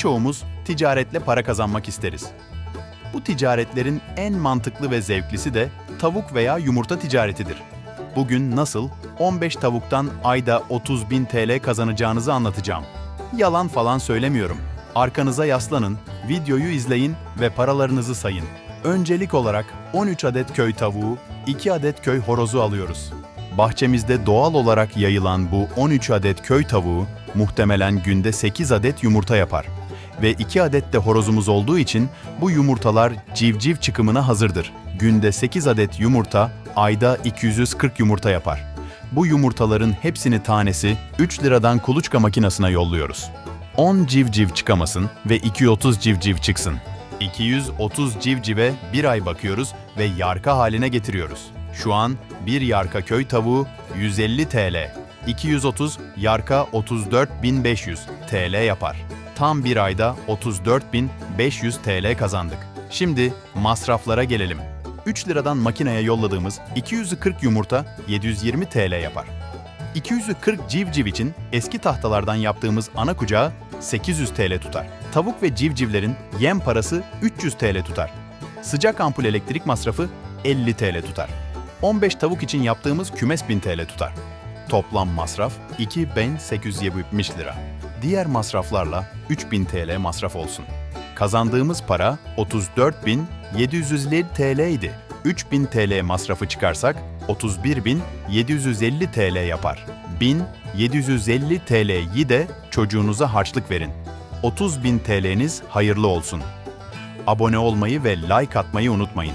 Birçoğumuz ticaretle para kazanmak isteriz. Bu ticaretlerin en mantıklı ve zevklisi de tavuk veya yumurta ticaretidir. Bugün nasıl 15 tavuktan ayda 30 bin TL kazanacağınızı anlatacağım. Yalan falan söylemiyorum. Arkanıza yaslanın, videoyu izleyin ve paralarınızı sayın. Öncelik olarak 13 adet köy tavuğu, 2 adet köy horozu alıyoruz. Bahçemizde doğal olarak yayılan bu 13 adet köy tavuğu muhtemelen günde 8 adet yumurta yapar. Ve 2 adet de horozumuz olduğu için bu yumurtalar civciv çıkımına hazırdır. Günde 8 adet yumurta, ayda 240 yumurta yapar. Bu yumurtaların hepsini tanesi 3 liradan kuluçka makinesine yolluyoruz. 10 civciv çıkamasın ve 230 civciv çıksın. 230 civcive bir ay bakıyoruz ve yarka haline getiriyoruz. Şu an bir yarka köy tavuğu 150 TL, 230 yarka 34.500 TL yapar. Tam bir ayda 34.500 TL kazandık. Şimdi masraflara gelelim. 3 liradan makineye yolladığımız 240 yumurta 720 TL yapar. 240 civciv için eski tahtalardan yaptığımız ana kucağı 800 TL tutar. Tavuk ve civcivlerin yem parası 300 TL tutar. Sıcak ampul elektrik masrafı 50 TL tutar. 15 tavuk için yaptığımız kümes 1000 TL tutar. Toplam masraf 2870 lira. Diğer masraflarla 3000 TL masraf olsun. Kazandığımız para 34.750 TL idi. 3000 TL masrafı çıkarsak 31.750 TL yapar. 1750 TL'yi de çocuğunuza harçlık verin. 30.000 TL'niz hayırlı olsun. Abone olmayı ve like atmayı unutmayın.